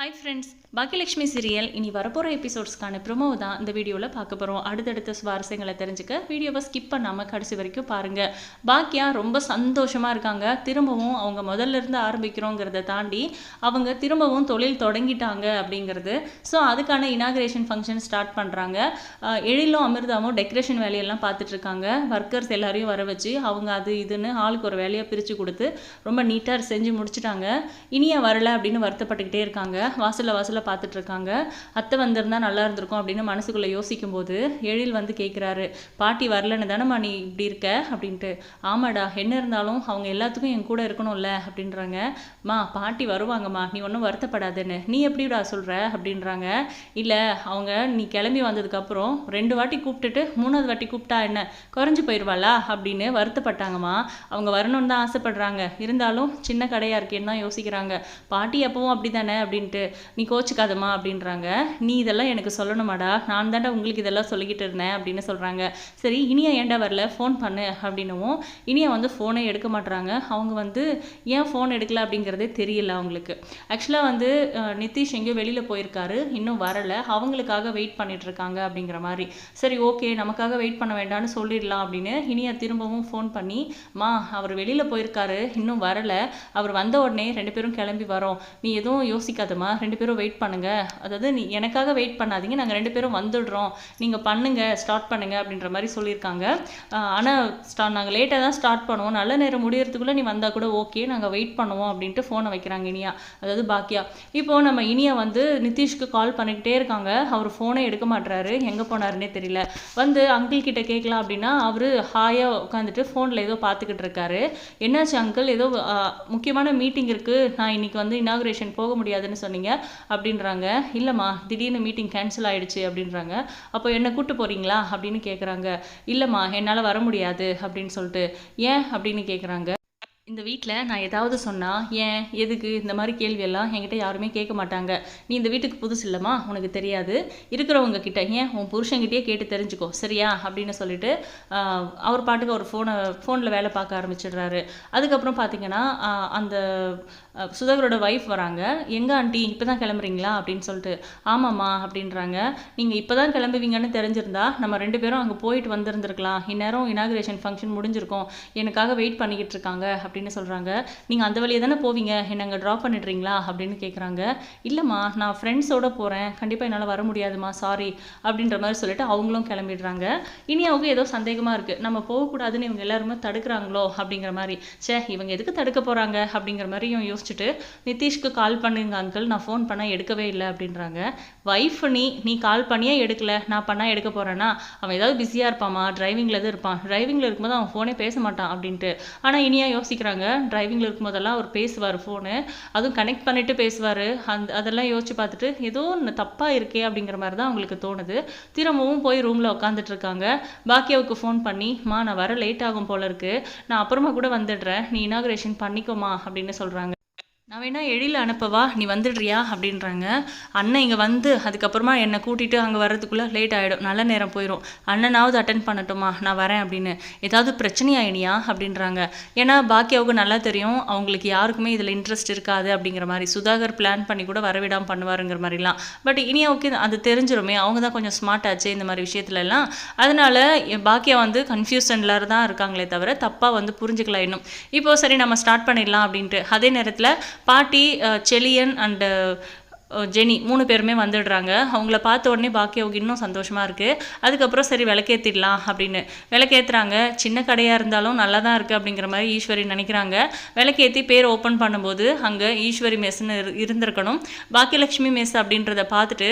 Hi friends Baakiyalakshmi serial இனி வரப்போகிற எபிசோட்ஸ்க்கான promo தான் இந்த வீடியோவில் பார்க்க போகிறோம் அடுத்தடுத்த சுவாரஸ்யங்களை தெரிஞ்சுக்க வீடியோவை ஸ்கிப் பண்ணாமல் கடைசி வரைக்கும் பாருங்கள் பாக்கியா ரொம்ப சந்தோஷமாக இருக்காங்க. திரும்பவும் அவங்க முதல்ல இருந்து ஆரம்பிக்கிறோங்கிறத தாண்டி அவங்க திரும்பவும் தொழில் தொடங்கிட்டாங்க அப்படிங்கிறது. ஸோ அதுக்கான இனாகிரேஷன் ஃபங்க்ஷன் ஸ்டார்ட் பண்ணுறாங்க எழிலும் அமிர்தாவும் டெக்கரேஷன் வேலையெல்லாம் பார்த்துட்ருக்காங்க ஒர்க்கர்ஸ் எல்லாரையும் வர வச்சு அவங்க அது இதுன்னு ஆளுக்கு ஒரு வேலையை பிரித்து கொடுத்து ரொம்ப நீட்டாக செஞ்சு முடிச்சுட்டாங்க. இனியா வரல அப்படின்னு வருத்தப்பட்டுக்கிட்டே இருக்காங்க. வாசலில் வாசலில் பார்த்துட்ருக்காங்க அத்தை வந்திருந்தா நல்லா இருந்திருக்கும் அப்படின்னு மனசுக்குள்ளே யோசிக்கும் போது எழில் வந்து கேட்குறாரு பாட்டி வரலன்னு தானேம்மா நீ இப்படி இருக்க? அப்படின்ட்டு. ஆமாடா என்ன இருந்தாலும் அவங்க எல்லாத்துக்கும் என் கூட இருக்கணும்ல அப்படின்றாங்க. மா பாட்டி வருவாங்கம்மா நீ ஒன்றும் வருத்தப்படாதுன்னு. நீ எப்படிடா சொல்கிற அப்படின்றாங்க. இல்லை அவங்க நீ கிளம்பி வந்ததுக்கப்புறம் ரெண்டு வாட்டி கூப்பிட்டுட்டு மூணாவது வாட்டி கூப்பிட்டா என்ன? குறைஞ்சி போயிடுவாளா அப்படின்னு வருத்தப்பட்டாங்கம்மா. அவங்க வரணும்னு தான் ஆசைப்படுறாங்க. இருந்தாலும் சின்ன கடையாக இருக்கேன்னு தான் யோசிக்கிறாங்க. பாட்டி எப்பவும் அப்படி தானே அப்படின்ட்டு நீ கோச்சிக்காதம்மா அப்படின்றாங்க. நீ இதெல்லாம் எனக்கு சொல்லணுமாடா? நான் தாண்டா உங்களுக்கு இதெல்லாம் சொல்லிக்கிட்டு இருந்தேன் அப்படின்னு சொல்கிறாங்க சரி இனியா ஏன்டா வரல? ஃபோன் பண்ணு அப்படின்னவும் இனியா வந்து ஃபோனே எடுக்க மாட்டுறாங்க அவங்க வந்து ஏன் ஃபோன் எடுக்கல அப்படிங்கிறதே தெரியல அவங்களுக்கு. ஆக்சுவலாக வந்து நிதிஷ் எங்கேயோ வெளியில் போயிருக்காரு. இன்னும் வரல. அவங்களுக்காக வெயிட் பண்ணிட்டு இருக்காங்க அப்படிங்கிற மாதிரி. சரி ஓகே. நமக்காக வெயிட் பண்ண வேண்டாம்னு சொல்லிடலாம் அப்படின்னு இனியா திரும்பவும் ஃபோன் பண்ணி மா அவர் வெளியில் போயிருக்காரு. இன்னும் வரல. அவர் வந்த உடனே ரெண்டு பேரும் கிளம்பி வரோம். நீ எதுவும் யோசிக்காதம்மா. ரெண்டு பேரும் வெயிட் பண்ணுங்கள் அதாவது நீ எனக்காக வெயிட் பண்ணாதீங்க நாங்கள் ரெண்டு பேரும் வந்துடுறோம். நீங்கள் பண்ணுங்கள் ஸ்டார்ட் பண்ணுங்கள் அப்படின்ற மாதிரி சொல்லியிருக்காங்க. ஆனால் ஸ்டா நாங்கள் லேட்டாக தான் ஸ்டார்ட் பண்ணுவோம். நல்ல நேரம் முடியறதுக்குள்ளே நீ வந்தால் கூட ஓகே நாங்கள் வெயிட் பண்ணுவோம் அப்படின்ட்டு ஃபோனை வைக்கிறாங்க இனியா. அதாவது பாக்கியா இப்போது நம்ம இனியா வந்து நிதிஷ்க்கு கால் பண்ணிக்கிட்டே இருக்காங்க. அவர் ஃபோனே எடுக்க மாட்டுறாரு எங்கே போனாருன்னே தெரியல. வந்து அங்கிள் கிட்ட கேட்கலாம் அப்படின்னா அவர் ஹாயாக உட்காந்துட்டு ஃபோனில் ஏதோ பார்த்துக்கிட்டு இருக்காரு. என்னாச்சு அங்கிள் ஏதோ முக்கியமான மீட்டிங் இருக்குது நான் இன்றைக்கி வந்து இனாகுரேஷன் போக முடியாதுன்னு சொன்னீங்க அப்படின்றாங்க. இல்லைம்மா திடீர்னு மீட்டிங் கேன்சல் ஆயிடுச்சு அப்படின்றாங்க. அப்போ என்ன கூப்பிட்டு போறீங்களா அப்படின்னு கேட்குறாங்க இல்லைம்மா என்னால் வர முடியாது அப்படின்னு சொல்லிட்டு ஏன் அப்படின்னு கேட்குறாங்க இந்த வீட்டில் நான் ஏதாவது சொன்னால் ஏன் எதுக்கு? இந்த மாதிரி கேள்வியெல்லாம் என்கிட்ட யாருமே கேட்க மாட்டாங்க. நீ இந்த வீட்டுக்கு புதுசு இல்லைம்மா உனக்கு தெரியாது. இருக்கிறவங்க கிட்ட ஏன் உன் புருஷன்கிட்டயே கேட்டு தெரிஞ்சுக்கோ சரியா? அப்படின்னு சொல்லிட்டு அவர் பாட்டுக்கு ஒரு ஃபோனை ஃபோனில் வேலை பார்க்க ஆரம்பிச்சிடுறாரு. அதுக்கப்புறம் பார்த்தீங்கன்னா அந்த சுதகரோட ஒய்ஃப் வராங்க. எங்கே ஆண்டி இப்போ தான் கிளம்புறீங்களா? அப்படின்னு சொல்லிட்டு ஆமாம்மா அப்படின்றாங்க. நீங்கள் இப்போ தான் கிளம்புவீங்கன்னு தெரிஞ்சிருந்தா நம்ம ரெண்டு பேரும் அங்கே போயிட்டு வந்திருந்துருக்கலாம். இந்நேரம் இனாகிரேஷன் ஃபங்க்ஷன் முடிஞ்சிருக்கும். எனக்காக வெயிட் பண்ணிக்கிட்டு இருக்காங்க அப்படின்னு சொல்கிறாங்க நீங்கள் அந்த வழியே தானே போவீங்க? என்னை அங்கே ட்ராப் பண்ணிடுறீங்களா? அப்படின்னு கேட்குறாங்க இல்லைம்மா நான் ஃப்ரெண்ட்ஸோடு போகிறேன் கண்டிப்பாக என்னால் வர முடியாதுமா சாரி அப்படின்ற மாதிரி சொல்லிட்டு அவங்களும் கிளம்பிடுறாங்க. இனி அவங்க ஏதோ சந்தேகமாக இருக்குது நம்ம போகக்கூடாதுன்னு இவங்க எல்லாருமே தடுக்கிறாங்களோ அப்படிங்கிற மாதிரி. ச்சே இவங்க எதுக்கு தடுக்க போகிறாங்க அப்படிங்கிற மாதிரியும் யோசிச்சுட்டு நிதிஷ்க்கு கால் பண்ணுங்க அங்கிள் நான் ஃபோன் பண்ணால் எடுக்கவே இல்லை அப்படின்றாங்க. ஒய்ஃப் நீ நீ கால் பண்ணியே எடுக்கல. நான் பண்ணால் எடுக்க போகிறேன்னா அவன் ஏதாவது பிஸியாக இருப்பாமா டிரைவிங்கில் தான் இருப்பான். டிரைவிங்கில் இருக்கும்போது அவன் ஃபோனே பேச மாட்டான் அப்படின்ட்டு. ஆனால் இனியா யோசிக்கிறாங்க டிரைவிங்கில் இருக்கும்போதெல்லாம் அவர் பேசுவார் ஃபோனு அதுவும் கனெக்ட் பண்ணிட்டு பேசுவார். அந்த அதெல்லாம் யோசிச்சு பார்த்துட்டு ஏதோ ஒன்று தப்பாக இருக்கே அப்படிங்கிற மாதிரி தான் அவங்களுக்கு தோணுது. திரும்பவும் போய் ரூமில் உட்காந்துட்டு இருக்காங்க. பாக்கியாவுக்கு ஃபோன் பண்ணி மா நான் வர லேட் ஆகும் போல இருக்கு. நான் அப்புறமா கூட வந்துடுறேன். நீ இனாகிரேஷன் பண்ணிக்கோமா அப்படின்னு சொல்கிறாங்க நான் வேணா எழில் அனுப்பவா நீ வந்துடுறியா? அப்படின்றாங்க. அண்ணன் இங்கே வந்து அதுக்கப்புறமா என்னை கூட்டிகிட்டு அங்கே வர்றதுக்குள்ளே லேட் ஆகிடும் நல்ல நேரம் போயிடும் அண்ணனாவது அட்டன் பண்ணட்டுமா? நான் வரேன் அப்படின்னு. ஏதாவது பிரச்சனையாயினியா? அப்படின்றாங்க. ஏன்னா பாக்கியாவுக்கு நல்லா தெரியும் அவங்களுக்கு யாருக்குமே இதில் இன்ட்ரெஸ்ட் இருக்காது அப்படிங்கிற மாதிரி. சுதாகர் பிளான் பண்ணி கூட வரவிடாமல் பண்ணுவாருங்கிற மாதிரிலாம். பட் இனியாவுக்கு அது தெரிஞ்சிருமே. அவங்க தான் கொஞ்சம் ஸ்மார்ட் ஆச்சு இந்த மாதிரி விஷயத்துல எல்லாம் அதனால பாக்கியா வந்து கன்ஃபியூஷனில் தான் இருக்காங்களே தவிர தப்பாக வந்து புரிஞ்சுக்கலாம் இன்னும். இப்போ சரி நம்ம ஸ்டார்ட் பண்ணிடலாம் அப்படின்ட்டு. அதே நேரத்தில் பாட்டி செலியன் அண்டு ஜெனி மூணு பேருமே வந்துடுறாங்க. அவங்கள பார்த்த உடனே பாக்கியாவுக்கு இன்னும் சந்தோஷமாக இருக்குது அதுக்கப்புறம் சரி விளக்கேற்றிடலாம் அப்படின்னு. விளக்கேற்றுறாங்க சின்ன கடையாக இருந்தாலும் நல்லா தான் இருக்குது அப்படிங்கிற மாதிரி ஈஸ்வரி நினைக்கிறாங்க. விளக்கேற்றி பேர் ஓப்பன் பண்ணும்போது அங்கே ஈஸ்வரி மெஸ்ன்னு இரு- இருந்திருக்கணும். பாக்கியலட்சுமி மெஸ் அப்படின்றத பார்த்துட்டு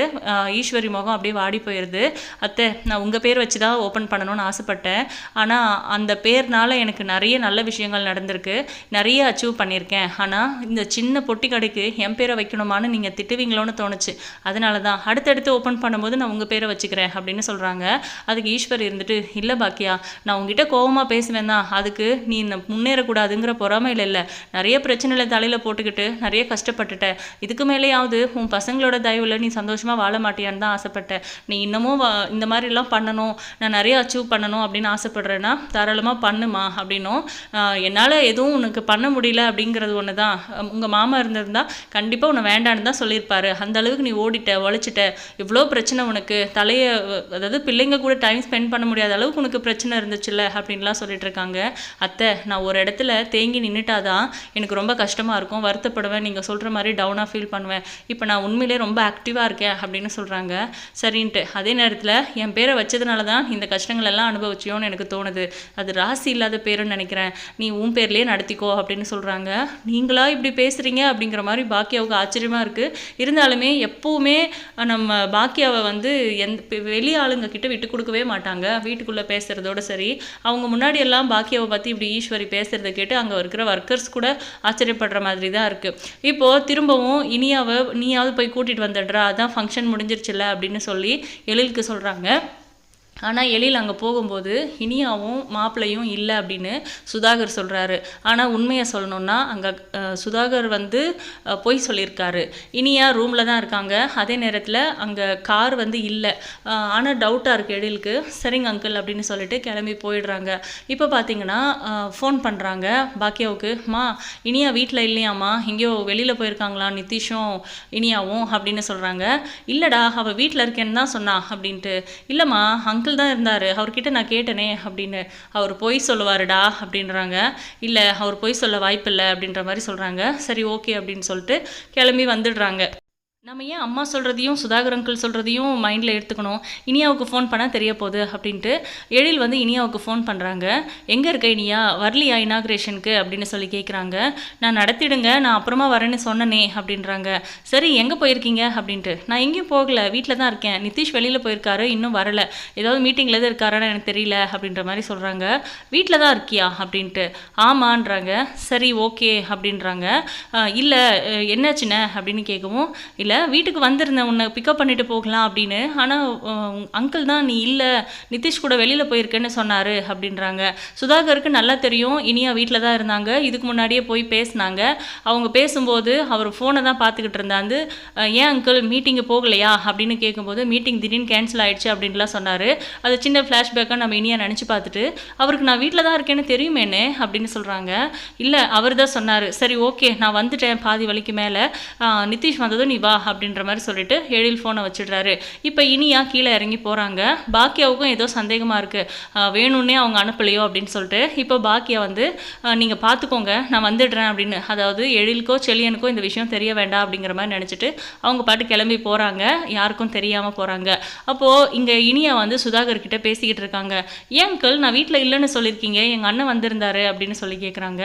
ஈஸ்வரி முகம் அப்படியே வாடி போயிடுது அத்தை நான் உங்கள் பேர் வச்சு தான் ஓப்பன் பண்ணணும்னு ஆசைப்பட்டேன். ஆனால் அந்த பேர்னால எனக்கு நிறைய நல்ல விஷயங்கள் நடந்திருக்கு. நிறைய அச்சீவ் பண்ணியிருக்கேன். ஆனால் இந்த சின்ன பொட்டி கடைக்கு என் பேரை வைக்கணுமான்னு நீங்கள் திட்டுவீங்களோன்னு தோணுச்சு. அதனால தான் அடுத்தடுத்து ஓப்பன் பண்ணும்போது நான் உங்கள் பேரை வச்சுக்கிறேன் அப்படின்னு சொல்கிறாங்க அதுக்கு ஈஸ்வர் இருந்துட்டு இல்லை பாக்கியா நான் உங்ககிட்ட கோவமாக பேசுவேன் தான் அதுக்கு நீ இந்த முன்னேறக்கூடாதுங்கிற பொறாமையில் இல்லை. நிறைய பிரச்சனைகளை தலையில் போட்டுக்கிட்டு நிறைய கஷ்டப்பட்டுட்டேன் இதுக்கு மேலேயாவது உன் பசங்களோட தயவில் நீ சந்தோஷமாக வாழ மாட்டியான்னு தான் ஆசைப்பட்டேன் நீ இன்னமும் வா- இந்த மாதிரிலாம் பண்ணணும். நான் நிறைய அச்சீவ் பண்ணணும் அப்படின்னு ஆசைப்படுறேன்னா தாராளமாக பண்ணுமா? அப்படின்னும். என்னால் எதுவும் உனக்கு பண்ண முடியல அப்படிங்கிறது ஒன்று தான் உங்கள் மாமா இருந்திருந்தால் கண்டிப்பாக உன்னை வேண்டான்னு தான் சொல்லியிருப்பாரு. பாரு அந்த அளவுக்கு நீ ஓடிட்ட உழைச்சிட்ட இவ்வளோ பிரச்சனை உனக்கு. தலையை அதாவது பிள்ளைங்க கூட டைம் ஸ்பெண்ட் பண்ண முடியாத அளவுக்கு உனக்கு பிரச்சனை இருந்துச்சுல்ல அப்படின்லாம் சொல்லிட்டு இருக்காங்க. அத்தை நான் ஒரு இடத்துல தேங்கி நின்றுட்டாதான் எனக்கு ரொம்ப கஷ்டமாக இருக்கும். வருத்தப்படுவேன். நீங்கள் சொல்கிற மாதிரி டவுனாக ஃபீல் பண்ணுவேன். இப்போ நான் உண்மையிலே ரொம்ப ஆக்டிவாக இருக்கேன் அப்படின்னு சொல்கிறாங்க சரின்ட்டு அதே நேரத்தில் என் பேரை வச்சதுனால தான் இந்த கஷ்டங்கள் எல்லாம் அனுபவிச்சியோன்னு எனக்கு தோணுது. அது ராசி இல்லாத பேருன்னு நினைக்கிறேன். நீ உன் பேர்லேயே நடத்திக்கோ அப்படின்னு சொல்கிறாங்க நீங்களா இப்படி பேசுகிறீங்க அப்படிங்கிற மாதிரி பாக்கியாவுக்கு ஆச்சரியமாக இருக்குது இருந்தாலுமே எப்போவுமே நம்ம பாக்கியாவை வந்து எந்த வெளி ஆளுங்க கிட்ட விட்டு கொடுக்கவே மாட்டாங்க. வீட்டுக்குள்ளே பேசுகிறதோட சரி. அவங்க முன்னாடி எல்லாம் பாக்கியாவை பற்றி இப்படி ஈஸ்வரி பேசுகிறத கேட்டு அங்கே இருக்கிற ஒர்க்கர்ஸ் கூட ஆச்சரியப்படுற மாதிரி தான் இருக்குது இப்போது திரும்பவும் இனியாவை நீயாவது போய் கூட்டிகிட்டு வந்துடுறா அதான் ஃபங்க்ஷன் முடிஞ்சிருச்சுல்ல அப்படின்னு சொல்லி எழிலுக்கு சொல்கிறாங்க ஆனால் எழில் அங்கே போகும்போது இனியாவும் மாப்பிள்ளையும் இல்லை அப்படின்னு சுதாகர் சொல்கிறாரு ஆனால் உண்மையை சொல்லணும்னா அங்கே சுதாகர் வந்து பொய் சொல்லியிருக்காரு. இனியா ரூமில் தான் இருக்காங்க. அதே நேரத்தில் அங்கே கார் வந்து இல்லை. ஆனால் டவுட்டாக இருக்குது எழிலுக்கு. சரிங்க அங்கிள் அப்படின்னு சொல்லிட்டு கிளம்பி போயிடுறாங்க. இப்போ பார்த்தீங்கன்னா ஃபோன் பண்ணுறாங்க பாக்கியாவுக்கு மா இனியா வீட்டில் இல்லையாம்மா? எங்கேயோ வெளியில் போயிருக்காங்களா நிதிஷும் இனியாவும்? அப்படின்னு சொல்கிறாங்க இல்லைடா அவள் வீட்டில் இருக்கேன்னு தான் சொன்னா அப்படின்ட்டு. இல்லைம்மா அங்கிள் தான் இருந்தார். அவர்கிட்ட நான் கேட்டனே அப்படின்னு அவர் பொய் சொல்லுவாருடா அப்படின்றாங்க. இல்லை அவர் பொய் சொல்ல வாய்ப்பில்லை அப்படின்ற மாதிரி சொல்கிறாங்க சரி ஓகே அப்படின்னு சொல்லிட்டு கிளம்பி வந்துடுறாங்க. நம்ம ஏன் அம்மா சொல்கிறதையும் சுதாகர் அங்கிள் சொல்கிறதையும் மைண்டில் எடுத்துக்கணும்? இனியாவுக்கு ஃபோன் பண்ணால் தெரிய போகுது அப்படின்ட்டு எழில் வந்து இனியாவுக்கு ஃபோன் பண்ணுறாங்க எங்கே இருக்க இனியா? வரலியா இனாக்ரேஷனுக்கு அப்படின்னு சொல்லி கேட்குறாங்க நான் நடத்திடுங்க நான் அப்புறமா வரேன்னு சொன்னனே அப்படின்றாங்க. சரி எங்கே போயிருக்கீங்க? அப்படின்ட்டு. நான் எங்கேயும் போகல வீட்டில் தான் இருக்கேன். நிதிஷ் வெளியில் போயிருக்காரு இன்னும் வரல. ஏதாவது மீட்டிங்கில் எதுவும் இருக்காரான்னு எனக்கு தெரியல அப்படின்ற மாதிரி சொல்கிறாங்க வீட்டில் தான் இருக்கியா? அப்படின்ட்டு. ஆமான்றாங்க. சரி ஓகே அப்படின்றாங்க. இல்லை என்னாச்சுண்ணே அப்படின்னு கேட்கவும் இல்லை வீட்டுக்கு வந்திருந்தேன் உன்னை பிக்கப் பண்ணிட்டு போகலாம் அப்படின்னு. ஆனால் அங்கிள் தான் நீ இல்லை நிதிஷ் கூட வெளியில் போயிருக்கேன்னு சொன்னார் அப்படின்றாங்க. சுதாகருக்கு நல்லா தெரியும் இனியா வீட்டில் தான் இருந்தாங்க. இதுக்கு முன்னாடியே போய் பேசினாங்க. அவங்க பேசும்போது அவர் ஃபோனை தான் பார்த்துக்கிட்டு இருந்தாந்து ஏன் அங்கிள் மீட்டிங்கு போகலையா? அப்படின்னு கேட்கும்போது மீட்டிங் திடீர்னு கேன்சல் ஆயிடுச்சு அப்படின்லாம் சொன்னார். அது சின்ன ஃப்ளாஷ்பேக்காக நம்ம இனியா நினச்சி பார்த்துட்டு அவருக்கு நான் வீட்டில் தான் இருக்கேன்னு தெரியுமேனே அப்படின்னு சொல்கிறாங்க இல்லை அவர் தான் சொன்னார். சரி ஓகே நான் வந்துட்டேன் பாதி வழிக்கு மேலே. நிதிஷ் வந்ததும் நீ வா அப்படின்ற மாதிரி சொல்லிட்டு எழில் ஃபோனை வச்சிடுறாரு. இப்போ இனியா கீழே இறங்கி போகிறாங்க பாக்கியாவுக்கும் ஏதோ சந்தேகமாக இருக்குது வேணும்னே அவங்க அனுப்பலையோ அப்படின்னு சொல்லிட்டு இப்போ பாக்கியா வந்து நீங்கள் பார்த்துக்கோங்க நான் வந்துடுறேன் அப்படின்னு. அதாவது எழிலுக்கோ செலியனுக்கோ இந்த விஷயம் தெரிய வேண்டாம் அப்படிங்கிற மாதிரி நினச்சிட்டு அவங்க பாட்டு கிளம்பி போகிறாங்க யாருக்கும் தெரியாமல் போகிறாங்க அப்போது இங்கே இனியா வந்து சுதாகர் கிட்ட பேசிக்கிட்டு இருக்காங்க. ஏன் அங்கிள் நான் வீட்டில் இல்லைன்னு சொல்லியிருக்கீங்க. எங்கள் அண்ணன் வந்திருந்தாரு அப்படின்னு சொல்லி கேட்குறாங்க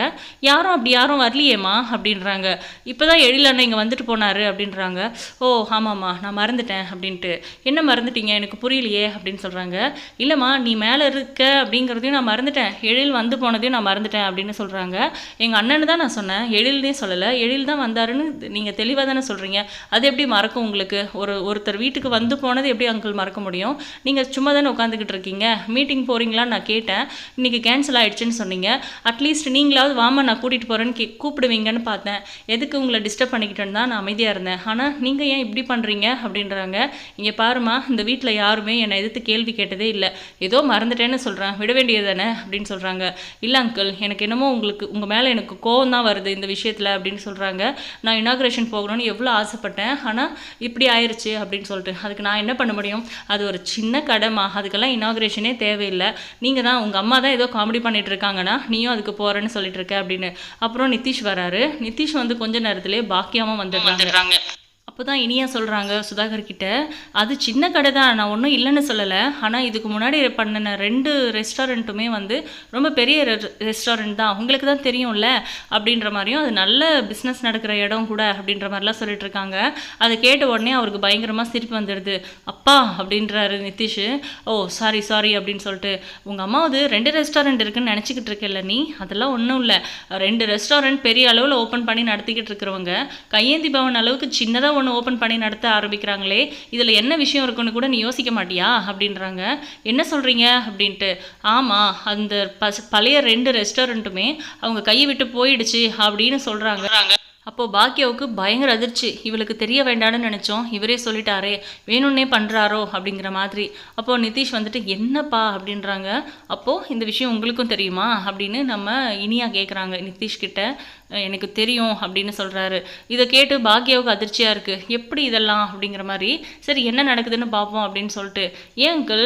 யாரும் அப்படி யாரும் வரலையேம்மா அப்படின்றாங்க. இப்போ தான் எழில் அண்ணன் இங்கே வந்துட்டு போனார் அப்படின்றாங்க. ஓ ஆமாம்மா நான் மறந்துட்டேன் அப்படின்ட்டு. என்ன மறந்துட்டீங்க? எனக்கு புரியலையே அப்படின்னு சொல்கிறாங்க இல்லைம்மா நீ மேலே இருக்க அப்படிங்கிறதையும் நான் மறந்துட்டேன். எழில் வந்து போனதையும் நான் மறந்துட்டேன் அப்படின்னு சொல்கிறாங்க எங்கள் அண்ணனு தான் நான் சொன்னேன். எழில்னே சொல்லலை. எழில் தான் வந்தாருன்னு நீங்கள் தெளிவாக தானே சொல்கிறீங்க அது எப்படி மறக்கும் உங்களுக்கு? ஒரு ஒருத்தர் வீட்டுக்கு வந்து போனது எப்படி அங்கிள் மறக்க முடியும்? நீங்கள் சும்மா தானே உட்காந்துக்கிட்டு இருக்கீங்க. மீட்டிங் போகிறீங்களான்னு நான் கேட்டேன். இன்றைக்கி கேன்சல் ஆகிடுச்சுன்னு சொன்னீங்க. அட்லீஸ்ட் நீங்களாவது வாமா நான் கூட்டிகிட்டு போகிறேன்னு கே கூப்பிடுவீங்கன்னு பார்த்தேன். எதுக்கு உங்களை டிஸ்டர்ப் பண்ணிக்கிட்டேன்னு தான் நான் அமைதியாக இருந்தேன். ஆனால் நீங்கள் ஏன் இப்படி பண்ணுறீங்க அப்படின்றாங்க. இங்கே பாருமா இந்த வீட்டில் யாருமே என்னை எதிர்த்து கேள்வி கேட்டதே இல்லை. ஏதோ மறந்துட்டேன்னு சொல்கிறேன் விட வேண்டியது தானே அப்படின்னு சொல்கிறாங்க இல்லை அங்கிள் எனக்கு என்னமோ உங்களுக்கு உங்கள் மேலே எனக்கு கோவம் தான் வருது இந்த விஷயத்தில் அப்படின்னு சொல்கிறாங்க நான் இனாக்ரேஷன் போகணும்னு எவ்வளோ ஆசைப்பட்டேன் ஆனால் இப்படி ஆயிருச்சு அப்படின்னு சொல்லிட்டு. அதுக்கு நான் என்ன பண்ண முடியும்? அது ஒரு சின்ன கடமா அதுக்கெல்லாம் இனாக்ரேஷனே தேவையில்லை. நீங்கள் தான் உங்கள் அம்மா தான் ஏதோ காமெடி பண்ணிகிட்டு இருக்காங்கன்னா நீயும் அதுக்கு போகிறேன்னு சொல்லிட்டு இருக்க அப்படின்னு. அப்புறம் நிதிஷ் வராரு. நிதிஷ் வந்து கொஞ்ச நேரத்திலே பாக்கியமாக வந்துடுறாங்க. அப்போ தான் இனியா சொல்கிறாங்க சுதாகர் கிட்ட. அது சின்ன கடை தான் நான் ஒன்றும் இல்லைன்னு சொல்லலை. ஆனால் இதுக்கு முன்னாடி பண்ணின ரெண்டு ரெஸ்டாரண்ட்டுமே வந்து ரொம்ப பெரிய ரெஸ்டாரண்ட் தான். அவங்களுக்கு தான் தெரியும்ல? அப்படின்ற மாதிரியும் அது நல்ல பிஸ்னஸ் நடக்கிற இடம் கூட அப்படின்ற மாதிரிலாம் சொல்லிட்டு இருக்காங்க. அதை கேட்ட உடனே அவருக்கு பயங்கரமாக சிரிப்பு வந்துடுது. அப்பா அப்படின்றாரு நிதிஷ். ஓ சாரி சாரி அப்படின்னு சொல்லிட்டு. உங்கள் அம்மாவது ரெண்டு ரெஸ்டாரண்ட் இருக்குன்னு நினச்சிக்கிட்டு இருக்கல நீ? அதெல்லாம் ஒன்றும் இல்லை. ரெண்டு ரெஸ்டாரண்ட் பெரிய அளவில் ஓப்பன் பண்ணி நடத்திக்கிட்டு இருக்கிறவங்க. கையேந்தி பவன் அளவுக்கு சின்னதாக ஒன்று ஓப்பன் பண்ணி நடத்த ஆரம்பிக்கிறாங்களே இதில் என்ன விஷயம் இருக்குன்னு கூட நீ யோசிக்க மாட்டியா? அப்படின்றாங்க. என்ன சொல்கிறீங்க அப்படின்ட்டு ஆமாம் அந்த பழைய ரெண்டு ரெஸ்டாரண்ட்டுமே அவங்க கையை விட்டு போயிடுச்சு அப்படின்னு சொல்கிறாங்க அப்போது பாக்கியாவுக்கு பயங்கர அதிர்ச்சி. இவளுக்கு தெரிய வேண்டாம்னு நினச்சோம். இவரே சொல்லிட்டாரே வேணும்னே பண்ணுறாரோ அப்படிங்கிற மாதிரி. அப்போது நிதிஷ் வந்துட்டு என்னப்பா? அப்படின்றாங்க. அப்போது இந்த விஷயம் உங்களுக்கும் தெரியுமா? அப்படின்னு நம்ம இனியா கேட்குறாங்க நிதிஷ்கிட்ட எனக்கு தெரியும் அப்படின்னு சொல்கிறாரு இதை கேட்டு பாக்கியாவுக்கு அதிர்ச்சியாக இருக்குது எப்படி இதெல்லாம்? அப்படிங்கிற மாதிரி. சரி என்ன நடக்குதுன்னு பார்ப்போம் அப்படின்னு சொல்லிட்டு. ஏன் அங்கிள்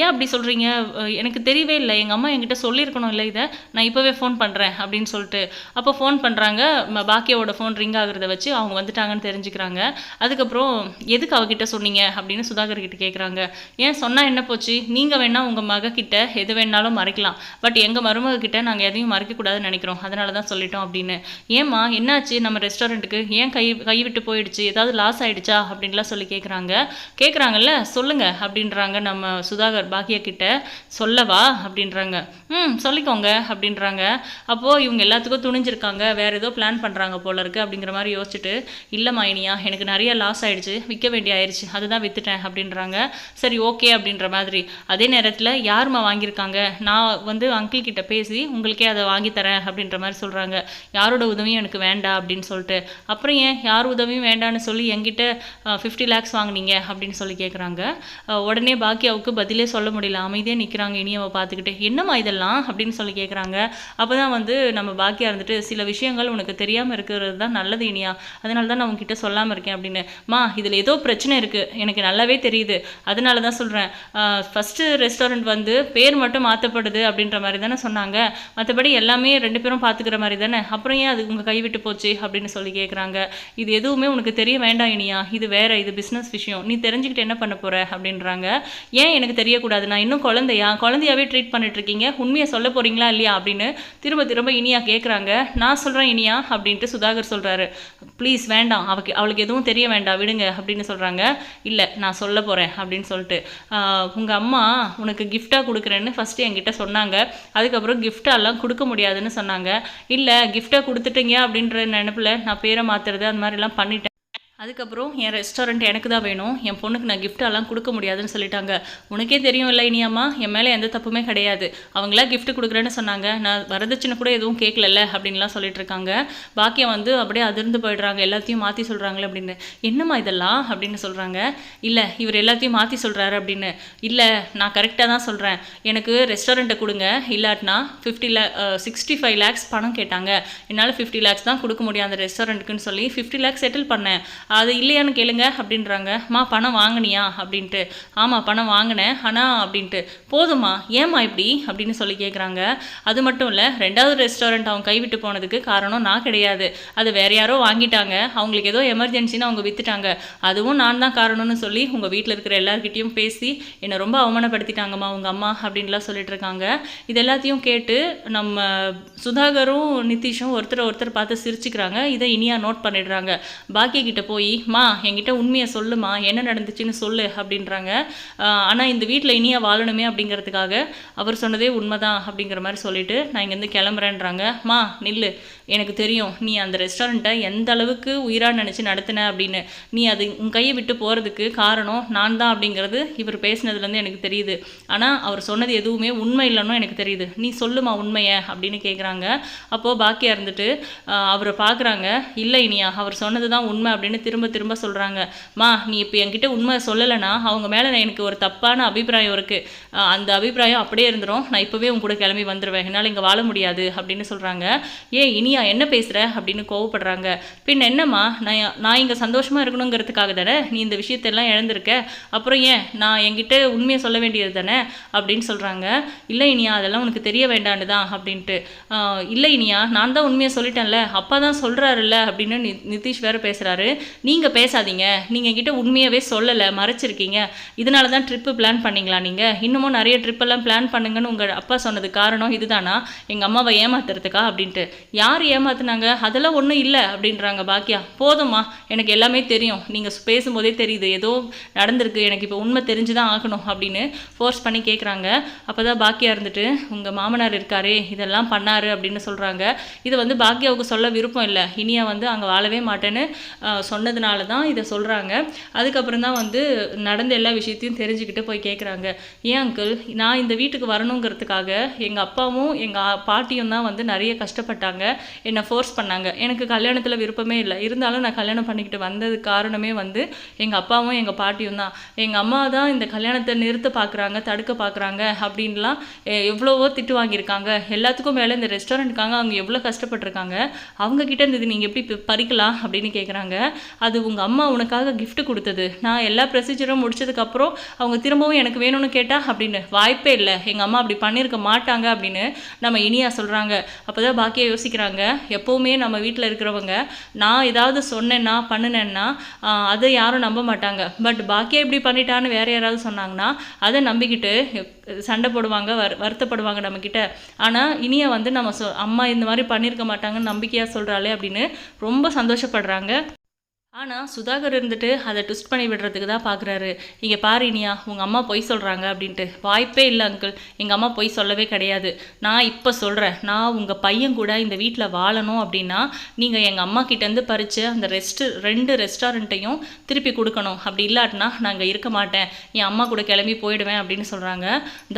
ஏன் அப்படி சொல்கிறீங்க எனக்கு தெரியவே இல்லை. எங்கள் அம்மா என்கிட்ட சொல்லியிருக்கணும் இல்லை இதை. நான் இப்போவே ஃபோன் பண்ணுறேன் அப்படின்னு சொல்லிட்டு. அப்போ ஃபோன் பண்ணுறாங்க பாக்கியாவோட ஃபோன் ரிங் ஆகுறத வச்சு அவங்க வந்துட்டாங்கன்னு தெரிஞ்சுக்கிறாங்க. அதுக்கப்புறம் எதுக்கு அவகிட்ட சொன்னீங்க? அப்படின்னு சுதாகர் கிட்ட கேட்குறாங்க ஏன் சொன்னால் என்ன போச்சு? நீங்கள் வேணால் உங்கள் மகக்கிட்ட எது வேணாலும் மறைக்கலாம். பட் எங்கள் மருமகக்கிட்ட நாங்கள் எதையும் மறைக்கக்கூடாதுன்னு நினைக்கிறோம். அதனால தான் சொல்லிட்டோம் அப்படின்னு. ஏம்மா என்னாச்சு? நம்ம ரெஸ்டாரண்ட்டுக்கு ஏன் கை கைவிட்டு போயிடுச்சு? ஏதாவது லாஸ் ஆகிடுச்சா அப்படின்லாம் சொல்லி கேட்குறாங்க கேட்குறாங்கல்ல சொல்லுங்கள் அப்படின்றாங்க நம்ம சுதாகர் பாக்கியா கிட்ட. சொல்லவா? அப்படின்றாங்க. ம் சொல்லிக்கோங்க அப்படின்றாங்க. அப்போது இவங்க எல்லாத்துக்கும் துணிஞ்சிருக்காங்க. வேறு ஏதோ பிளான் பண்ணுறாங்க போல இருக்கு அப்படிங்கிற மாதிரி யோசிச்சுட்டு இல்லைம்மா இனியா எனக்கு நிறைய லாஸ் ஆகிடுச்சு விற்க வேண்டிய ஆயிடுச்சு அதுதான் விற்றுட்டேன் அப்படின்றாங்க. சரி ஓகே அப்படின்ற மாதிரி. அதே நேரத்தில் யாருமா வாங்கியிருக்காங்க? நான் வந்து அங்கிள் கிட்ட பேசி உங்களுக்கே அதை வாங்கித்தரேன் அப்படின்ற மாதிரி சொல்கிறாங்க யாரோட உதவியும் எனக்கு வேண்டாம் அப்படின்னு சொல்லிட்டு. அப்புறம் ஏன் யார் உதவியும் வேண்டான்னு சொல்லி என்கிட்ட ஃபிஃப்டி லேக்ஸ் வாங்குனீங்க அப்படின்னு சொல்லி கேட்குறாங்க உடனே பாக்கியாவுக்கு பதிலே சொல்ல முடியல. அமைதியாக நிற்கிறாங்க இனியாவை பார்த்துக்கிட்டு. என்னம்மா இதெல்லாம்? அப்படின்னு சொல்லி கேட்குறாங்க அப்போ தான் வந்து நம்ம பாக்கியா இருந்துட்டு சில விஷயங்கள் உனக்கு தெரியாமல் இருக்கிறது தான் நல்லது இனியா. அதனால தான் நான் உங்ககிட்ட சொல்லாமல் இருக்கேன் அப்படின்னு. மா இதில் ஏதோ பிரச்சனை இருக்குது எனக்கு நல்லாவே தெரியுது. அதனால தான் சொல்கிறேன் ஃபஸ்ட்டு ரெஸ்டாரண்ட் வந்து பேர் மட்டும் மாற்றப்படுது அப்படின்ற மாதிரி தானே சொன்னாங்க. மற்றபடி எல்லாமே ரெண்டு பேரும் பார்த்துக்கிற மாதிரி தானே. அப்புறம் ஏன் அது உங்கள் கைவிட்டு போச்சு அப்படின்னு சொல்லி கேட்குறாங்க இது எதுவுமே உனக்கு தெரிய வேண்டாம் இனியா. இது வேற இது பிஸ்னஸ் விஷயம். நீ தெரிஞ்சுக்கிட்டு என்ன பண்ண போற அப்படின்றாங்க. ஏன் எனக்கு தெரியக்கூடாது? நான் இன்னும் குழந்தையா? குழந்தையாவே ட்ரீட் பண்ணிட்டு இருக்கீங்க. உண்மையை சொல்ல போகிறீங்களா இல்லையா அப்படின்னு திரும்ப திரும்ப இனியா கேட்குறாங்க நான் சொல்கிறேன் இனியா அப்படின்ட்டு சுதாகர் சொல்கிறாரு ப்ளீஸ் வேண்டாம் அவளுக்கு அவளுக்கு எதுவும் தெரிய வேண்டாம் விடுங்க அப்படின்னு சொல்கிறாங்க இல்லை நான் சொல்ல போகிறேன் அப்படின்னு சொல்லிட்டு. உங்கள் அம்மா உனக்கு கிஃப்டாக கொடுக்குறேன்னு ஃபஸ்ட்டு என்கிட்ட சொன்னாங்க. அதுக்கப்புறம் கிஃப்டாலாம் கொடுக்க முடியாதுன்னு சொன்னாங்க. இல்லை கிஃப்டாக கொடுத்துட்டீங்க அப்படின்ற நினப்பில் நான் பேரை மாற்றுறது அந்த மாதிரிலாம் பண்ணிட்டேன். அதுக்கப்புறம் என் ரெஸ்டாரண்ட் எனக்கு தான் வேணும். என் பொண்ணுக்கு நான் கிஃப்டெல்லாம் கொடுக்க முடியாதுன்னு சொல்லிட்டாங்க. உனக்கே தெரியும் இல்லை இனியாம்மா என் மேலே எந்த தப்புமே கிடையாது. அவங்களா கிஃப்ட் கொடுக்குறேன்னு சொன்னாங்க. நான் வரதட்சணை கூட எதுவும் கேட்கலல்ல அப்படின்லாம் சொல்லிட்டு இருக்காங்க. பாக்கியம் வந்து அப்படியே அதிர்ந்து போயிடுறாங்க. எல்லாத்தையும் மாற்றி சொல்கிறாங்களே அப்படின்னு. என்னம்மா இதெல்லாம் அப்படின்னு சொல்கிறாங்க இல்லை இவர் எல்லாத்தையும் மாற்றி சொல்கிறாரு அப்படின்னு. இல்லை நான் கரெக்டாக தான் சொல்கிறேன் எனக்கு ரெஸ்டாரண்ட்டை கொடுங்க. இல்லாட்டினா ஃபிஃப்டி லே சிக்ஸ்டி ஃபைவ் லேக்ஸ் பணம் கேட்டாங்க. என்னால் ஃபிஃப்டி லேக்ஸ் தான் கொடுக்க முடியும் அந்த ரெஸ்டாரண்ட்டுக்குன்னு சொல்லி ஃபிஃப்டி லேக்ஸ் செட்டில் பண்ணேன். அது இல்லையான்னு கேளுங்க அப்படின்றாங்க. மா பணம் வாங்கினியா? அப்படின்ட்டு. ஆமாம் பணம் வாங்கினேன். ஆனால் அப்படின்ட்டு. போதுமா ஏம்மா இப்படி? அப்படின்னு சொல்லி கேட்குறாங்க அது மட்டும் இல்லை ரெண்டாவது ரெஸ்டாரண்ட் அவங்க கைவிட்டு போனதுக்கு காரணம் நான் கிடையாது. அது வேற யாரோ வாங்கிட்டாங்க. அவங்களுக்கு ஏதோ எமர்ஜென்சின்னு அவங்க வித்துட்டாங்க. அதுவும் நான் தான் காரணம்னு சொல்லி உங்கள் வீட்டில் இருக்கிற எல்லாருக்கிட்டையும் பேசி என்னை ரொம்ப அவமானப்படுத்திட்டாங்கம்மா உங்கள் அம்மா அப்படின்லாம் சொல்லிட்டு இருக்காங்க. இது எல்லாத்தையும் கேட்டு நம்ம சுதாகரும் நிதிஷும் ஒருத்தர் ஒருத்தர் பார்த்து சிரிச்சுக்கிறாங்க. இதை இனியா நோட் பண்ணிடுறாங்க. பாக்கிய கிட்ட போய் போய் மா என்கிட்ட உண்மையை சொல்லுமா என்ன நடந்துச்சுன்னு சொல்லு அப்படின்றாங்க. ஆனால் இந்த வீட்டில் இனியா வாழணுமே அப்படிங்கிறதுக்காக அவர் சொன்னதே உண்மைதான் அப்படிங்கிற மாதிரி சொல்லிட்டு நான் இங்கேருந்து கிளம்புறேன்றாங்க. மா நில்லு. எனக்கு தெரியும் நீ அந்த ரெஸ்டாரண்ட்டை எந்த அளவுக்கு உயிராக நினச்சி நடத்தின அப்படின்னு. நீ அது உன் கையை விட்டு போகிறதுக்கு காரணம் நான் தான் அப்படிங்கிறது இவர் பேசினதுலேருந்து எனக்கு தெரியுது. ஆனால் அவர் சொன்னது எதுவுமே உண்மை இல்லைன்னு எனக்கு தெரியுது. நீ சொல்லுமா உண்மையை? அப்படின்னு கேட்குறாங்க அப்போது பாக்கியா இருந்துட்டு அவரை பார்க்குறாங்க இல்லை இனியா அவர் சொன்னது தான் உண்மை அப்படின்னு திரும்ப திரும்ப சொல்கிறாங்க மா நீ இப்போ என்கிட்ட உண்மை சொல்லலைன்னா அவங்க மேலே எனக்கு ஒரு தப்பான அபிப்பிராயம் இருக்குது அந்த அபிப்பிராயம் அப்படியே இருந்துரும். நான் இப்போவே உங்க கூட கிளம்பி வந்துடுவேன் என்னால் இங்கே வாழ முடியாது அப்படின்னு சொல்கிறாங்க ஏன் இனியா என்ன பேசுகிற அப்படின்னு கோவப்படுறாங்க. பின் என்னம்மா? நான் நான் இங்கே சந்தோஷமாக இருக்கணுங்கிறதுக்காக தானே நீ இந்த விஷயத்தெல்லாம் இழந்திருக்க? அப்புறம் ஏன்? நான் என்கிட்ட உண்மையை சொல்ல வேண்டியது தானே? அப்படின்னு சொல்கிறாங்க இல்லை இனியா அதெல்லாம் உனக்கு தெரிய வேண்டான்னு தான் அப்படின்ட்டு. இல்லை இனியா நான் தான் உண்மையை சொல்லிட்டேன்ல. அப்பா தான் சொல்கிறாருல்ல அப்படின்னு நி நிதிஷ் வேறு பேசுகிறாரு நீங்கள் பேசாதீங்க. நீங்கள் என்கிட்ட உண்மையாகவே சொல்லலை மறைச்சிருக்கீங்க. இதனால தான் ட்ரிப்பு பிளான் பண்ணீங்களா நீங்கள் இன்னமும் நிறைய ட்ரிப்பெல்லாம் பிளான் பண்ணுங்கன்னு உங்கள் அப்பா சொன்னது காரணம் இதுதானா? எங்கள் அம்மாவை ஏமாத்துறதுக்கா அப்படின்ட்டு. யார் ஏமாத்துனாங்க? அதெல்லாம் ஒன்றும் இல்லை அப்படின்றாங்க பாக்கியா போதும்மா எனக்கு எல்லாமே தெரியும். நீங்கள் பேசும்போதே தெரியுது. ஏதோ நடந்திருக்கு. எனக்கு இப்போ உண்மை தெரிஞ்சு தான் ஆகணும் அப்படின்னு ஃபோர்ஸ் பண்ணி கேட்குறாங்க அப்போ தான் பாக்கியா இருந்துட்டு உங்கள் மாமனார் இருக்காரே இதெல்லாம் பண்ணார் அப்படின்னு சொல்கிறாங்க இது வந்து பாக்கியாவுக்கு சொல்ல விருப்பம் இல்லை. இனியா வந்து அங்கே வாழவே மாட்டேன்னு சொன்ன சொன்னதுனால தான் இதை சொல்கிறாங்க அதுக்கப்புறம் தான் வந்து நடந்த எல்லா விஷயத்தையும் தெரிஞ்சுக்கிட்டு போய் கேட்குறாங்க ஏன் அங்கிள் நான் இந்த வீட்டுக்கு வரணுங்கிறதுக்காக எங்கள் அப்பாவும் எங்கள் பாட்டியும் தான் வந்து நிறைய கஷ்டப்பட்டாங்க. என்னை ஃபோர்ஸ் பண்ணாங்க. எனக்கு கல்யாணத்தில் விருப்பமே இல்லை. இருந்தாலும் நான் கல்யாணம் பண்ணிக்கிட்டு வந்ததுக்கு காரணமே வந்து எங்கள் அப்பாவும் எங்கள் பாட்டியும் தான். எங்கள் அம்மா தான் இந்த கல்யாணத்தை நிறுத்த பார்க்குறாங்க தடுக்க பார்க்குறாங்க அப்படின்லாம் எவ்வளவோ திட்டு வாங்கியிருக்காங்க. எல்லாத்துக்கும் மேலே இந்த ரெஸ்டாரண்ட்டுக்காக அவங்க எவ்வளோ கஷ்டப்பட்டிருக்காங்க. அவங்கக்கிட்ட இருந்தது இது நீங்கள் எப்படி பறிக்கலாம்? அப்படின்னு கேட்குறாங்க அது உங்கள் அம்மா உனக்காக கிஃப்ட் கொடுத்தது. நான் எல்லா ப்ரொசீஜரும் முடிச்சதுக்கப்புறம் அவங்க திரும்பவும் எனக்கு வேணும்னு கேட்டா அப்படின்னு. வாய்ப்பே இல்லை. எங்கள் அம்மா அப்படி பண்ணியிருக்க மாட்டாங்க அப்படின்னு நம்ம இனியா சொல்கிறாங்க அப்போ தான் பாக்கியா யோசிக்கிறாங்க. எப்போவுமே நம்ம வீட்டில் இருக்கிறவங்க நான் ஏதாவது சொன்னேன்னா பண்ணினேன்னா அதை யாரும் நம்ப மாட்டாங்க. பட் பாக்கியா இப்படி பண்ணிட்டான்னு வேற யாராவது சொன்னாங்கன்னா அதை நம்பிக்கிட்டு சண்டை போடுவாங்க வரு வருத்தப்படுவாங்க நம்மக்கிட்ட ஆனால் இனிய வந்து நம்ம சொ அம்மா இந்த மாதிரி பண்ணியிருக்க மாட்டாங்கன்னு நம்பிக்கையாக சொல்கிறாளே அப்படின்னு ரொம்ப சந்தோஷப்படுறாங்க. ஆனால் சுதாகர் இருந்துட்டு அதை ட்விஸ்ட் பண்ணி விடுறதுக்கு தான் பார்க்குறாரு இங்கே பாரு இனியா உங்கள் அம்மா பொய் சொல்கிறாங்க அப்படின்ட்டு. வாய்ப்பே இல்லை அங்கிள் எங்கள் அம்மா பொய் சொல்லவே கிடையாது. நான் இப்போ சொல்கிறேன் நான் உங்கள் பையன் கூட இந்த வீட்டில் வாழணும் அப்படின்னா நீங்கள் எங்கள் அம்மா கிட்டேருந்து பறித்து அந்த ரெஸ்ட்டு ரெண்டு ரெஸ்டாரண்ட்டையும் திருப்பி கொடுக்கணும். அப்படி இல்லாட்டினா நான் இங்கே இருக்க மாட்டேன். என் அம்மா கூட கிளம்பி போயிடுவேன் அப்படின்னு சொல்கிறாங்க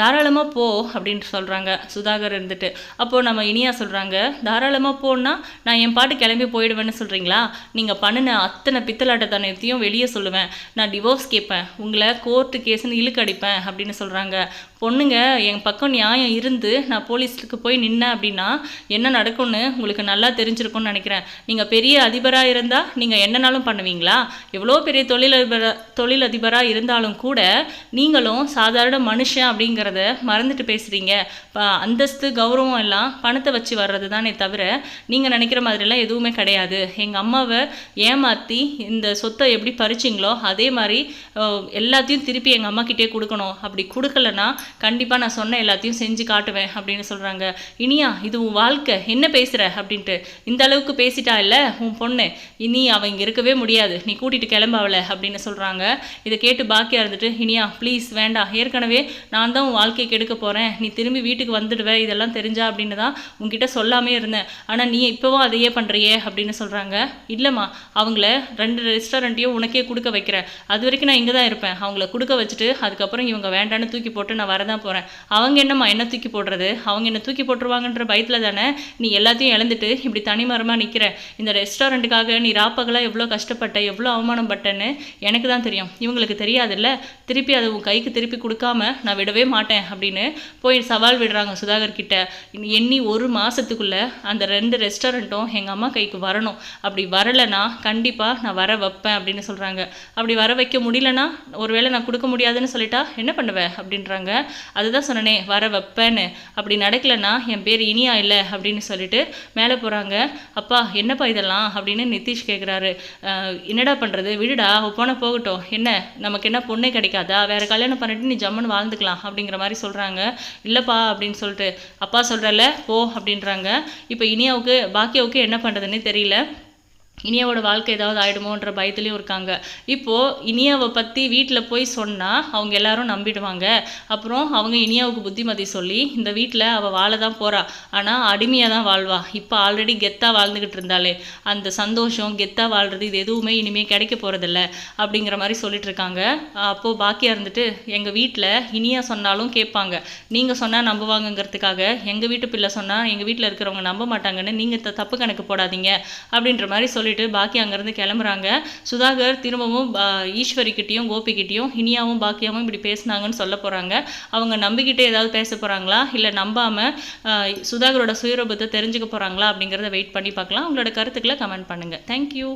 தாராளமாக போ அப்படின்ட்டு சொல்கிறாங்க சுதாகர் இருந்துட்டு. அப்போது நம்ம இனியா சொல்கிறாங்க தாராளமாக போன்னா நான் என் பாட்டு கிளம்பி போயிடுவேன்னு சொல்கிறீங்களா நீங்கள் பண்ணின அத்தனை பித்தலாட்டத்தனத்தையும் வெளியே சொல்லுவேன். நான் டிவோர்ஸ் கேட்பேன். உங்களை கோர்ட்டு கேஸ்னு இழுக்கடிப்பேன் அப்படின்னு சொல்கிறாங்க பொண்ணுங்க என் பக்கம் நியாயம் இருந்து நான் போலீஸுக்கு போய் நின்னேன் அப்படின்னா என்ன நடக்கும்னு உங்களுக்கு நல்லா தெரிஞ்சிருக்கும்னு நினைக்கிறேன். நீங்கள் பெரிய அதிபராக இருந்தால் நீங்கள் என்னனாலும் பண்ணுவீங்களா? எவ்வளோ பெரிய தொழிலதிபராக தொழிலதிபராக இருந்தாலும் கூட நீங்களும் சாதாரண மனுஷன் அப்படிங்கிறத மறந்துட்டு பேசுகிறீங்க இப்போ அந்தஸ்து கௌரவம் எல்லாம் பணத்தை வச்சு வர்றது தானே தவிர நீங்கள் நினைக்கிற மாதிரிலாம் எதுவுமே கிடையாது. எங்கள் அம்மாவை ஏமாற்றி இந்த சொத்தை எப்படி பறிச்சிங்களோ அதே மாதிரி எல்லாத்தையும் திருப்பி எங்கள் அம்மாக்கிட்டே கொடுக்கணும். அப்படி கொடுக்கலன்னா கண்டிப்பாக நான் சொன்ன எல்லாத்தையும் செஞ்சு காட்டுவேன் அப்படின்னு சொல்கிறாங்க இனியா இது உன் வாழ்க்கை. என்ன பேசுகிற அப்படின்ட்டு. இந்த அளவுக்கு பேசிட்டா இல்லை? உன் பொண்ணு. இனி அவ இங்கே இருக்கவே முடியாது. நீ கூட்டிகிட்டு கிளம்ப அப்படின்னு சொல்கிறாங்க இதை கேட்டு பாக்கியாக இருந்துட்டு இனியா ப்ளீஸ் வேண்டாம் ஏற்கனவே நான் தான் உன் வாழ்க்கையை கெடுக்க போகிறேன் நீ திரும்பி வீட்டுக்கு வந்துடுவ. இதெல்லாம் தெரிஞ்சா அப்படின்னு தான் உங்ககிட்ட சொல்லாமே இருந்தேன். ஆனால் நீ இப்போவும் அதையே பண்ணுறியே அப்படின்னு சொல்கிறாங்க இல்லைம்மா அவங்கள ரெண்டு ரெஸ்டாரண்ட்டையும் உனக்கே கொடுக்க வைக்கிறேன். அது வரைக்கும் நான் இங்கே தான் இருப்பேன். அவங்கள கொடுக்க வச்சுட்டு அதுக்கப்புறம் இவங்க வேண்டான்னு தூக்கி போட்டு நான் வரதான் போகிறேன் அவங்க என்னம்மா என்ன தூக்கி போடுறது? அவங்க என்ன தூக்கி போட்டுருவாங்கன்ற பயத்தில் தானே நீ எல்லாத்தையும் இழந்துட்டு இப்படி தனிமரமாக நிற்கிற இந்த ரெஸ்டாரண்ட்டுக்காக நீ ராப்பகலாக எவ்வளோ கஷ்டப்பட்ட எவ்வளோ அவமானப்பட்டேன்னு எனக்கு தான் தெரியும். இவங்களுக்கு தெரியாதுல்ல. திருப்பி அதை உன் கைக்கு திருப்பி கொடுக்காம நான் விடவே மாட்டேன் அப்படின்னு போய் சவால் விடுறாங்க சுதாகர் கிட்ட. எண்ணி ஒரு மாதத்துக்குள்ளே அந்த ரெண்டு ரெஸ்டாரண்ட்டும் எங்கள் அம்மா கைக்கு வரணும். அப்படி வரலைன்னா கண்டிப்பாக நான் வர வைப்பேன் அப்படின்னு சொல்கிறாங்க அப்படி வர வைக்க முடியலன்னா ஒருவேளை நான் கொடுக்க முடியாதுன்னு சொல்லிட்டா என்ன பண்ணுவேன் அப்படின்றாங்க. அதுதான் சொன்னனே வர வைப்பேன்னு. அப்படி நடக்கலைன்னா என் பேர் இனியா இல்லை அப்படின்னு சொல்லிட்டு மேலே போகிறாங்க அப்பா என்னப்பா இதெல்லாம்? அப்படின்னு நிதிஷ் கேட்குறாரு என்னடா பண்ணுறது விடுடா போனால் போன போகட்டும். என்ன? நமக்கு என்ன பொண்ணே கிடைக்காதா? வேறு கல்யாணம் பண்ணிட்டு நீ ஜம்முன்னு வாழ்ந்துக்கலாம் அப்படிங்கிற மாதிரி சொல்கிறாங்க இல்லைப்பா அப்படின்னு சொல்லிட்டு அப்பா சொல்கிறல போ அப்படின்றாங்க. இப்போ இனியாவுக்கு பாக்கியாவுக்கு என்ன பண்ணுறதுன்னே தெரியல. இனியாவோட வாழ்க்கை ஏதாவது ஆகிடுமோன்ற பயத்துலேயும் இருக்காங்க. இப்போது இனியாவை பற்றி வீட்டில் போய் சொன்னால் அவங்க எல்லாரும் நம்பிடுவாங்க. அப்புறம் அவங்க இனியாவுக்கு புத்திமதி சொல்லி இந்த வீட்டில் அவள் வாழ தான் போகிறா ஆனால் அடிமையாக தான் வாழ்வா. இப்போ ஆல்ரெடி கெத்தாக வாழ்ந்துக்கிட்டு இருந்தாலே அந்த சந்தோஷம் கெத்தாக வாழ்கிறது இது எதுவுமே இனிமேல் கிடைக்க போகிறதில்ல அப்படிங்கிற மாதிரி சொல்லிட்டு இருக்காங்க. அப்போது பாக்கியாக இருந்துட்டு எங்கள் வீட்டில் இனியா சொன்னாலும் கேட்பாங்க. நீங்கள் சொன்னால் நம்புவாங்கங்கிறதுக்காக எங்கள் வீட்டு பிள்ளை சொன்னால் எங்கள் வீட்டில் இருக்கிறவங்க நம்ப மாட்டாங்கன்னு நீங்கள் தப்பு கணக்கு போடாதீங்க அப்படின்ற மாதிரி சொல்லி சொல்லிட்டு பாக்கி அங்கேருந்து கிளம்புறாங்க. சுதாகர் திரும்பவும் பா- ஈஸ்வரிக்கிட்டேயும் கோபிக்கிட்டேயும் இனியாவும் பாக்கியாவும் இப்படி பேசுனாங்கன்னு சொல்ல போகிறாங்க அவங்க நம்பிக்கிட்டே ஏதாவது பேச போகிறாங்களா இல்லை நம்பாமல் சுதாகரோட சுயரூபத்தை தெரிஞ்சுக்க போகிறாங்களா அப்படிங்கிறத வெயிட் பண்ணி பார்க்கலாம். உங்களோட கருத்துக்களை கமெண்ட் பண்ணுங்கள் தேங்க்யூ